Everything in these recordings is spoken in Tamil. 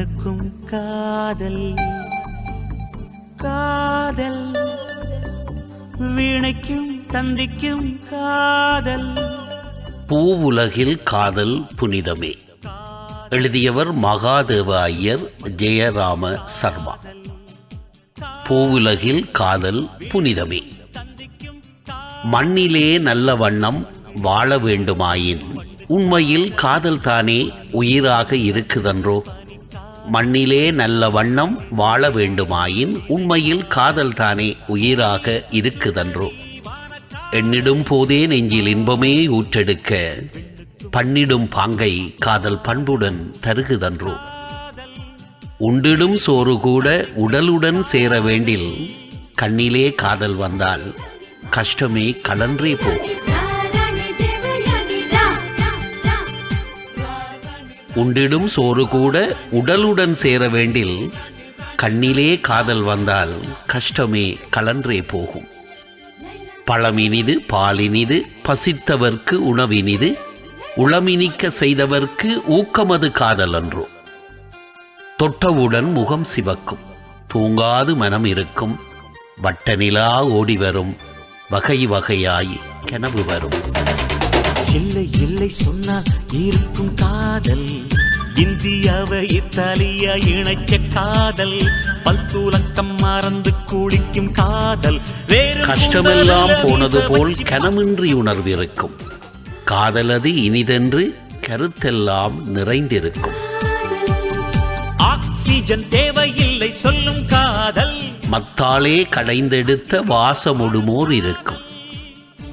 மண்ணுக்கும் காதல் காதல். வீணைக்கும் தந்திக்கும் காதல். பூவுலகில் காதல் புனிதமே. எழுதியவர் மகாதேவ ஐயர் ஜெயராம சர்மா. பூவுலகில் காதல் புனிதமே. மண்ணிலே நல்ல வண்ணம் வாழ வேண்டுமாயின் உண்மையில் காதல் தானே உயிராக இருக்குதன்றோ? மண்ணிலே நல்ல வண்ணம் வாழ வேண்டுமாயின் உண்மையில் காதல்தானே உயிராக இருக்குதன்றோ? எண்ணிடும் போதே நெஞ்சில் இன்பமே ஊற்றெடுக்க பண்ணிடும் பாங்கை காதல் பண்புடன் தருகுதன்றோ? உண்டிடும் சோறு கூட உடலுடன் சேர வேண்டில் கண்ணிலே காதல் வந்தால் கஷ்டமே கலன்றே போகும் உண்டிடும் சோறு கூட உடலுடன் சேர வேண்டில் கண்ணிலே காதல் வந்தால் கஷ்டமே கலன்றே போகும். பழமினிது பாலினிது பசித்தவர்க்கு உணவினிது உளமினிக்க செய்தவர்க்கு ஊக்கமது காதல் அன்றோ தொட்டவுடன் முகம் சிவக்கும் தூங்காது மனம் இருக்கும் வட்ட நிலா ஓடி வரும் வகை வகையாய் கனவு வரும். இல்லை இல்லை சொன்னால் இருக்கும் காதல். இந்தியாவை இத்தாலியா இணைச்ச காதல். பல்துலக்கம் மறந்து குளிக்கும் காதல். வேறு கஷ்டமெல்லாம் போனது போல் கனமின்றி உணர்விருக்கும் காதலது இனிதென்று கருத்தெல்லாம் நிறைந்திருக்கும். ஆக்சிஜன் தேவையில்லை சொல்லும் காதல். மத்தாலே கடைந்தெடுத்த வாசமுடுமோர் இருக்கும்.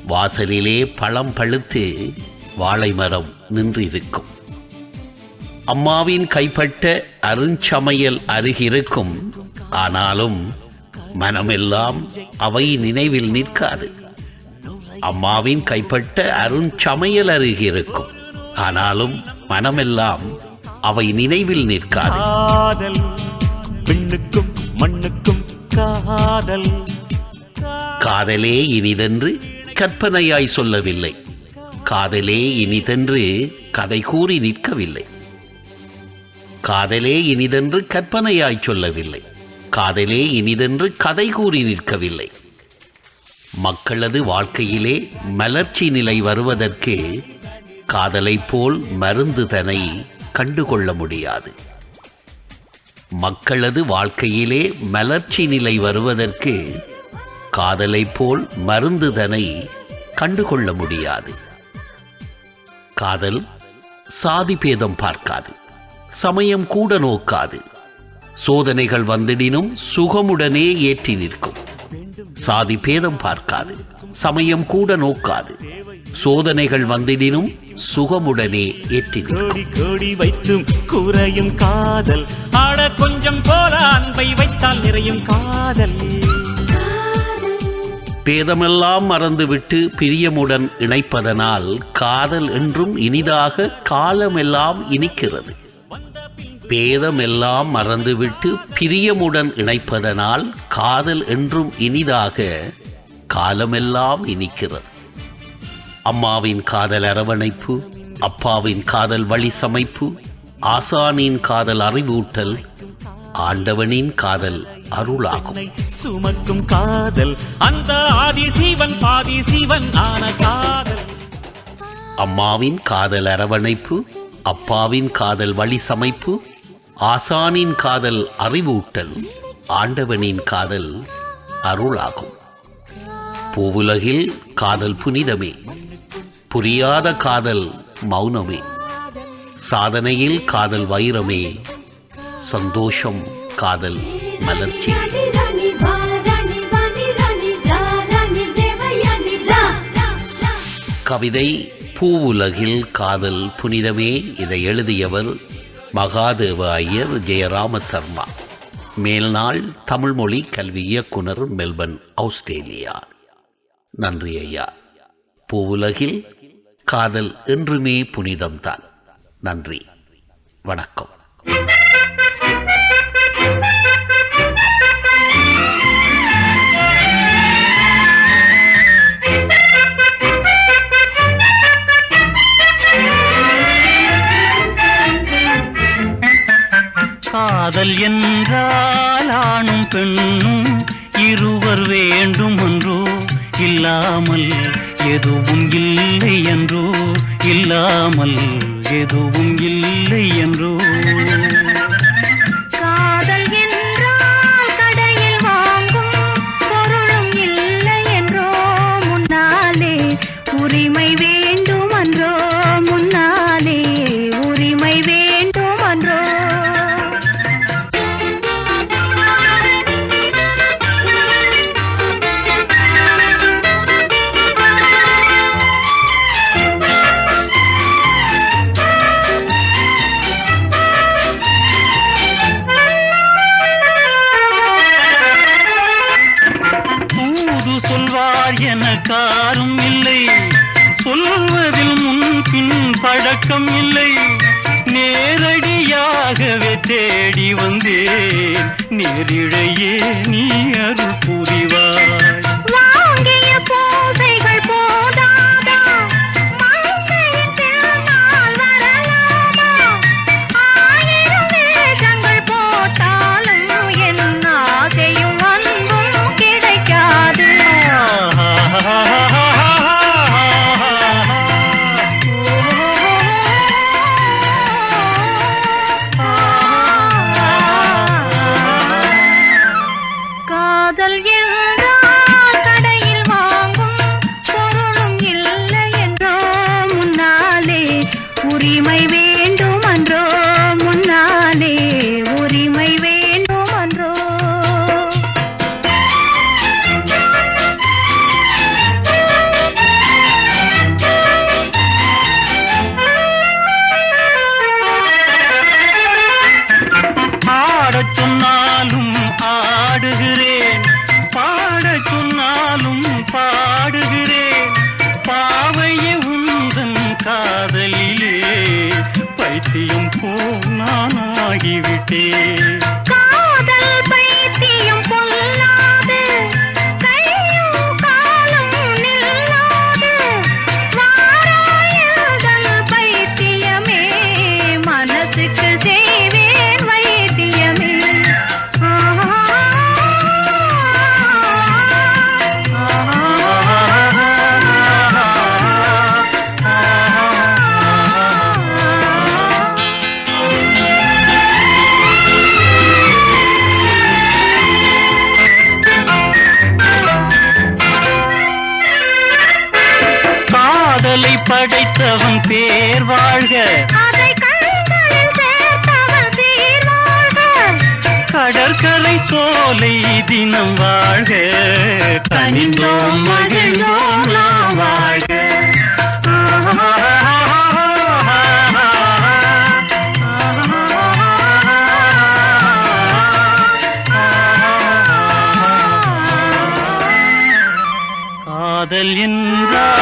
வாசலிலே பழம் பழுத்து வாழை மரம் நின்றிருக்கும். அம்மாவின் கைப்பட்ட அருஞ்சமையல் அருகிருக்கும். ஆனாலும் மனமெல்லாம் அவை நினைவில் நிற்காது. அம்மாவின் கைப்பட்ட அருஞ்சமையல் அருகிருக்கும். ஆனாலும் மனமெல்லாம் அவை நினைவில் நிற்காது. காதல் விண்ணுக்கும் மண்ணுக்கும் காதல். காதலே இனிதென்று கற்பனையாய் சொல்லவில்லை. காதலே இனிதென்று கதை கூறி நிற்கவில்லை. காதலே இனிதென்று கற்பனையாய் சொல்லவில்லை. காதலே இனிதென்று கதை கூறி நிற்கவில்லை. மக்களது வாழ்க்கையிலே மலர்ச்சி நிலை வருவதற்கு காதலைப் போல் மருந்து தனை கண்டுகொள்ள முடியாது. மக்களது வாழ்க்கையிலே மலர்ச்சி நிலை வருவதற்கு காதலைப் போல் மருந்துதனை கண்டுகொள்ள முடியாது. காதல் சாதி பேதம் பார்க்காது. சமயம் கூட நோக்காது. சோதனைகள் வந்திடினும் சுகமுடனே ஏற்றி நிற்கும். சாதி பேதம் பார்க்காது. சமயம் கூட நோக்காது. சோதனைகள் வந்திடினும் சுகமுடனே ஏற்றி கோடி வைத்தும் குறையும் காதல். ஆட கொஞ்சம் போல அன்பை வைத்தால் நிறையும் காதல். பேதமெல்லாம் மறந்துவிட்டு பிரியமுடன் இணைப்பதனால் காதல் என்றும் இனிதாக காலமெல்லாம் இனிக்கிறது. பேதமெல்லாம் மறந்துவிட்டு பிரியமுடன் இணைப்பதனால் காதல் என்றும் இனிதாக காலமெல்லாம் இனிக்கிறது. அம்மாவின் காதல் அரவணைப்பு அப்பாவின் காதல் வழி சமைப்பு ஆசானின் காதல் அறிவூட்டல் ஆண்டவனின் காதல் அருளாகும். சுமக்கும் காதல் அந்த ஆதி சீவன் பாதி சீவன் ஆன காதல். அம்மாவின் காதல் அரவணைப்பு அப்பாவின் காதல் வழி சமைப்பு ஆசானின் காதல் அறிவூட்டல் ஆண்டவனின் காதல் அருளாகும். பூவுலகில் காதல் புனிதமே. புரியாத காதல் மௌனமே. சாதனையில் காதல் வைரமே. சந்தோஷம் காதல் மலர்ச்சி. கவிதை பூவுலகில் காதல் புனிதமே. இதை எழுதியவர் மகாதேவ ஐயர் ஜெயராம சர்மா மேல்நாள் தமிழ்மொழி கல்வி இயக்குனர் மெல்பர்ன் ஆஸ்திரேலியா. நன்றி ஐயா. பூவுலகில் காதல் என்றுமே புனிதம்தான். நன்றி. வணக்கம். காதல் என்றால் ஆணும் பெண்ணும் இருவர் வேண்டும் என்றோ இல்லாமல் எதுவும் இல்லை என்றோ இல்லாமல் எதுவும் இல்லை என்றோ யாரும் இல்லை. சொல்வதில் முன்பின் பழக்கம் இல்லை. நேரடியாகவே தேடி வந்தேன். நேரிழையே நீ அருள் புரிவ பைத்தியம் போல் நான் கடலை படைத்தவன் பேர் வாழ்க. கடற்கரை சோலை தினம் வாழ்க. தனிந்தோம் மகிழ்ந்தோம் நாம் வாழ்க. காதல் என்றால்